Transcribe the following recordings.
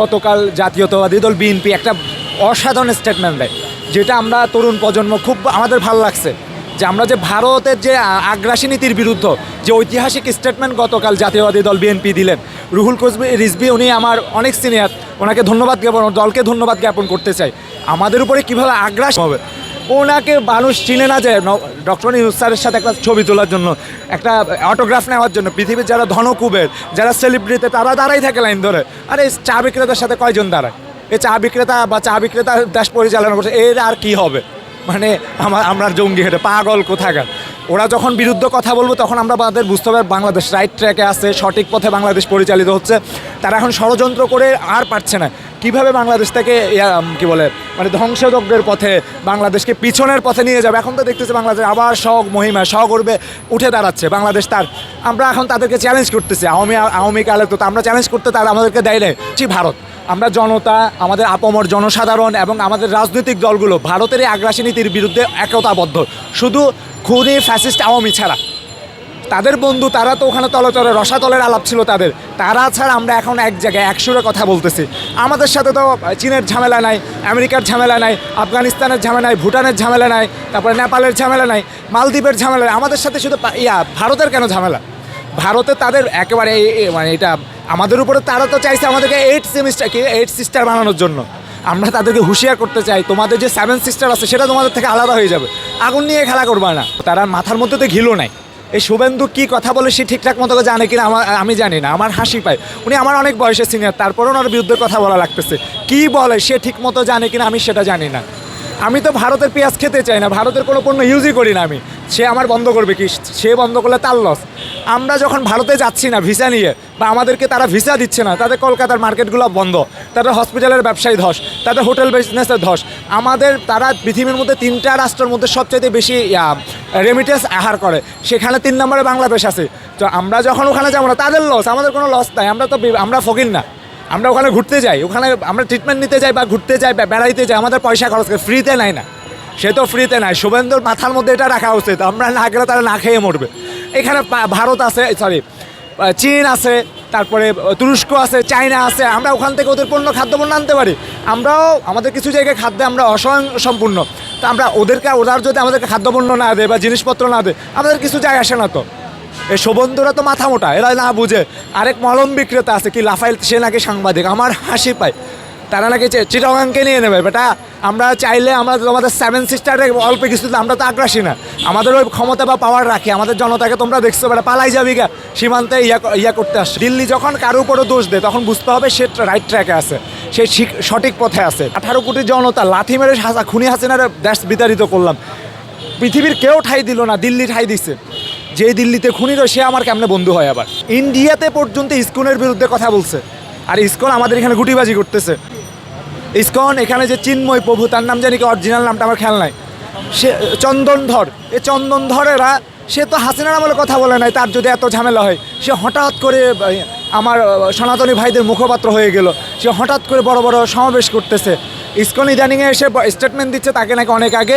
গতকাল জাতীয়তাবাদী দল বিএনপি একটা অসাধারণ স্টেটমেন্ট দেয়, যেটা আমরা তরুণ প্রজন্ম খুব আমাদের ভালো লাগছে। যে আমরা যে ভারতের যে আগ্রাসী নীতির বিরুদ্ধ যে ঐতিহাসিক স্টেটমেন্ট গতকাল জাতীয়বাদী দল বিএনপি দিলেন, রুহুল কসবি রিজবি উনি আমার অনেক সিনিয়র ওনাকে ধন্যবাদ জ্ঞাপন দলকে ধন্যবাদ জ্ঞাপন করতে চাই। আমাদের উপরে কীভাবে আগ্রাস হবে ওনাকে মানুষ চিনে না যে ডক্টর ইউনুস স্যারের সাথে একটা ছবি তোলার জন্য, একটা অটোগ্রাফ নেওয়ার জন্য, পৃথিবীর যারা ধনকুবের, যারা সেলিব্রিটি তারা দাঁড়াই থাকে লাইন ধরে। আর, এই চা বিক্রেতার সাথে কয়জন দাঁড়ায়? এই চা বিক্রেতা বা চা বিক্রেতা দেশ পরিচালনা করছে, এর আর কি হবে? মানে আমার আমরা জঙ্গি হেঁটে, পাগল কোথাকার? ওরা যখন বিরুদ্ধ কথা বলব, তখন আমরা তাদের বুঝতে হবে বাংলাদেশ রাইট ট্র্যাকে আছে, সঠিক পথে বাংলাদেশ পরিচালিত হচ্ছে। তারা এখন ষড়যন্ত্র করে আর পারছে না। কীভাবে বাংলাদেশ থেকে কি বলে মানে ধ্বংসযজ্ঞের পথে বাংলাদেশকে পিছনের পথে নিয়ে যাবে? এখন তো দেখতেছি বাংলাদেশ আবার শখ মহিমা, সগর্বে উঠে দাঁড়াচ্ছে। বাংলাদেশ তার, আমরা এখন তাদেরকে চ্যালেঞ্জ করতেছি। আওয়ামী আওয়ামী কালে তো আমরা চ্যালেঞ্জ করতে তারা আমাদেরকে দেয় নাই। জি, ভারত। আমরা জনতা, আমাদের আপমর জনসাধারণ এবং আমাদের রাজনৈতিক দলগুলো ভারতের এই আগ্রাসী নীতির বিরুদ্ধে একতাবদ্ধ। শুধু খুনি ফ্যাসিস্ট আওয়ামী ছাড়া। তাদের বন্ধু, তারা তো ওখানে তলচরে রসাতলের আলাপ ছিল তাদের। তারা ছাড়া আমরা এখন এক জায়গায় একসুরে কথা বলতেছি। আমাদের সাথে তো চীনের ঝামেলা নাই, আমেরিকার ঝামেলা নাই, আফগানিস্তানের ঝামেলা নাই, ভুটানের ঝামেলা নাই, তারপরে নেপালের ঝামেলা নাই, মালদ্বীপের ঝামেলা নাই। আমাদের সাথে শুধু ইয়া, ভারতের কেন ঝামেলা? ভারতে তাদের একেবারে মানে এটা, আমাদের উপরে তারা তো চাইছে আমাদেরকে এইট সেমিস্টার কি এইট সিস্টার বানানোর জন্য। আমরা তাদেরকে হুঁশিয়ার করতে চাই, তোমাদের যে সেভেন সিস্টার আছে, সেটা তোমাদের থেকে আলাদা হয়ে যাবে। আগুন নিয়ে খেলা করবে না। তারা মাথার মধ্যে তো ঘিলো নাই। এই শুভেন্দু কি কথা বলে সে ঠিকঠাক মতো জানে কিনা আমার আমি জানি না, আমার হাসি পায়। উনি আমার অনেক বয়সের সিনিয়র তারপরে ওনার বিরুদ্ধে কথা বলা লাগতেছে। কি বলে, সে ঠিক মতো জানে কিনা আমি সেটা জানি না। আমি তো ভারতের পেঁয়াজ খেতে চাই না, ভারতের কোনো পণ্য ইউজই করি না আমি। সে আমার বন্ধ করবে কি? সে বন্ধ করলে তার লস আমরা যখন ভারতে যাচ্ছি না ভিসা নিয়ে, বা আমাদেরকে তারা ভিসা দিচ্ছে না, তাদের কলকাতার মার্কেটগুলো বন্ধ, তাদের হসপিটালের ব্যবসায়ী ধস, তাদের হোটেল বিজনেসের ধস, আমাদের তারা পৃথিবীর মধ্যে তিনটা রাষ্ট্রের মধ্যে সবচাইতে বেশি রেমিটেন্স আহার করে। সেখানে তিন নম্বরে বাংলাদেশ আছে। তো আমরা যখন ওখানে যাব না, তাদের লস আমাদের কোনো লস নাই। আমরা তো আমরা ফকির না। আমরা ওখানে ঘুরতে যাই। ওখানে আমরা ট্রিটমেন্ট নিতে যাই বা ঘুরতে যাই বা বেড়াইতে যাই, আমাদের পয়সা খরচ করে ফ্রিতে নাই না। সে তো ফ্রিতে নাই। শুভেন্দুর মাথার মধ্যে এটা রাখা উচিত। আমরা না গেলে তারা না খেয়ে মরবে। এখানে ভারত আছে সরি চীন আছে, তারপরে তুরস্ক আছে, চায়না আছে। আমরা ওখান থেকে ওদের পণ্য, খাদ্যপণ্য আনতে পারি। আমরাও, আমাদের কিছু জায়গায় খাদ্যে আমরা অস্বয়ং সম্পূর্ণ। তা আমরা ওদেরকে, ওরা যদি আমাদেরকে খাদ্যপণ্য না দেয় বা জিনিসপত্র না দেয়, আমাদের কিছু যায় আসে না তো। এই শোভনদুরা তো মাথা মোটা, এরা না বুঝে। আরেক মলম বিক্রেতা আছে, কি লাফাইল, সে নাকি সাংবাদিক, আমার হাসি পায়। তারা নাকি চিটাগাংকে নিয়ে নেবে, বেটা, আমরা চাইলে আমরা তোমাদের সেভেন সিস্টারে অল্প কিছু দিলে আমরা তো আগ্রাসী না। আমাদের ওই ক্ষমতা বা পাওয়ার রাখি, আমাদের জনতাকে তোমরা দেখছ, বেটা, পালাই যাবি গা। সীমান্তে ইয়া ইয়া করতে আসছে। দিল্লি যখন কারও উপরও দোষ দেয়, তখন বুঝতে হবে সে রাইট ট্র্যাকে আছে। সে ঠিক- সঠিক পথে আছে। আঠারো কোটি জনতা, লাথি মেরে হাসা খুনি হাসিনার দেশ বিতাড়িত করলাম। পৃথিবীর কেউ ঠাই দিল না, দিল্লি ঠাই দিচ্ছে যে দিল্লিতে খুনি রয়, সে আমার কেমনে বন্ধু হয় আবার? ইন্ডিয়াতে পর্যন্ত ইস্কনের বিরুদ্ধে কথা বলছে। আর ইস্কন আমাদের এখানে গুটিবাজি করতেছে। ইস্কন, এখানে যে চিন্ময় প্রভু, তার নাম জানি কি অরিজিনাল নামটা আমার খেয়াল নাই। সে, চন্দনধর, এ চন্দনধরেরা, সে তো হাসিনার আমলে কথা বলে নাই, তার যদি এত ঝামেলা হয়, সে হঠাৎ করে আমার সনাতনী ভাইদের মুখপাত্র হয়ে গেল। সে হঠাৎ করে বড় বড় সমাবেশ করতেছে। ইস্কন ইদানিংয়ে এসে স্টেটমেন্ট দিচ্ছে তাকে নাকি অনেক আগে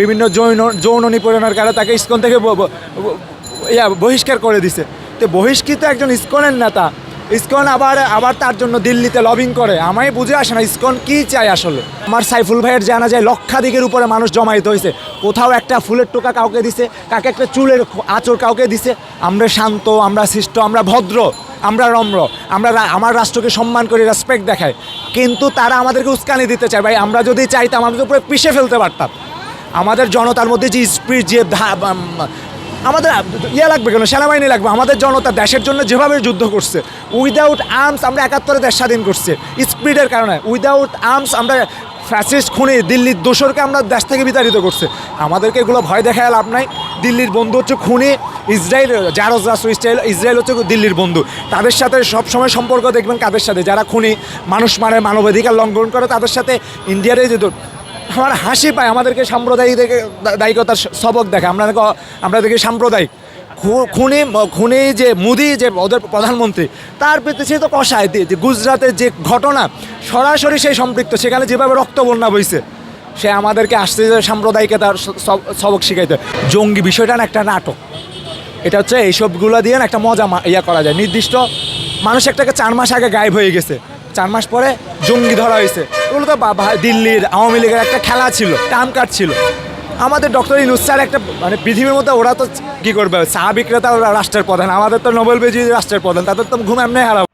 বিভিন্ন যৌন যৌন নিপীড়নের কারণে তাকে ইস্কন থেকে ইয়া, বহিষ্কার করে দিছে। তো বহিষ্কৃত একজন ইস্কনের নেতা, ইসকন আবার আবার তার জন্য দিল্লিতে লবিং করে। আমায় বুঝে আসে না ইসকন কি চায় আসলে। আমার সাইফুল ভাইয়ের জানা যায় লক্ষাধিকের উপরে মানুষ জমায়েত হয়েছে। কোথাও একটা ফুলের টোকা কাউকে দিছে, কাকে একটা চুলের আঁচড় কাউকে দিছে। আমরা শান্ত, আমরা শিষ্ট আমরা ভদ্র। আমরা নম্র আমরা আমার রাষ্ট্রকে সম্মান করে রেসপেক্ট দেখাই। কিন্তু তারা আমাদেরকে উস্কানি দিতে চায়। ভাই, আমরা যদি চাইতাম, আমাদের উপরে পিষে ফেলতে পারতাম। আমাদের জনতার মধ্যে যে স্পিড যে আমাদের ইয়ে লাগবে কেন? সেনাবাহিনী লাগবে। আমাদের জনতা দেশের জন্য যেভাবে যুদ্ধ করছে উইদাউট আর্মস আমরা একাত্তরে দেশ স্বাধীন করছে। স্পিডের কারণে উইদাউট আর্মস আমরা ফ্যাসিস্ট খুনি দিল্লির দোসরকে আমরা দেশ থেকে বিতাড়িত করছে। আমাদেরকে এগুলো ভয় দেখায় লাভ নাই। দিল্লির বন্ধু হচ্ছে খুনি, ইসরায়েল, জারজ রাষ্ট্র, ইসরায়েল ইসরায়েল হচ্ছে দিল্লির বন্ধু। তাদের সাথে সবসময় সম্পর্ক দেখবেন কাদের সাথে? যারা খুনি, মানুষ মানে মানবাধিকার লঙ্ঘন করে, তাদের সাথে ইন্ডিয়ার এই যে আমার হাসি পায়, আমাদেরকে সাম্প্রদায়িক দায়িকতার সবক দেখে। আমরা আমরা দেখি সাম্প্রদায়িক। খুনি খুনি যে মোদি যে ওদের প্রধানমন্ত্রী, তার প্রতি সে তো কষায় দিয়ে যে গুজরাটের যে ঘটনা, সরাসরি সেই সম্পৃক্ত, সেখানে যেভাবে রক্ত বন্যা বইছে, সে আমাদেরকে আসছে যে সাম্প্রদায়িকতার স- সব- সবক শিখাইতে। জঙ্গি বিষয়টা না একটা নাটক। এটা হচ্ছে এইসবগুলো দিয়ে না একটা মজা ইয়া করা যায়। নির্দিষ্ট মানুষ একটাকে চার মাস আগে গায়েব হয়ে গেছে। চার মাস পরে জঙ্গি ধরা হয়েছে। ওগুলো তো দিল্লির আওয়ামী লীগের একটা খেলা ছিল টাম কাট ছিল। আমাদের ডক্টর ইনুস স্যার একটা মানে পৃথিবীর মতো ওরা তো কি করবে? চা বিক্রেতা ওরা রাষ্ট্রের প্রধান। আমাদের তো নোবেল বেজি রাষ্ট্রের প্রধান। তাদের তো ঘুম এমনি হারাবো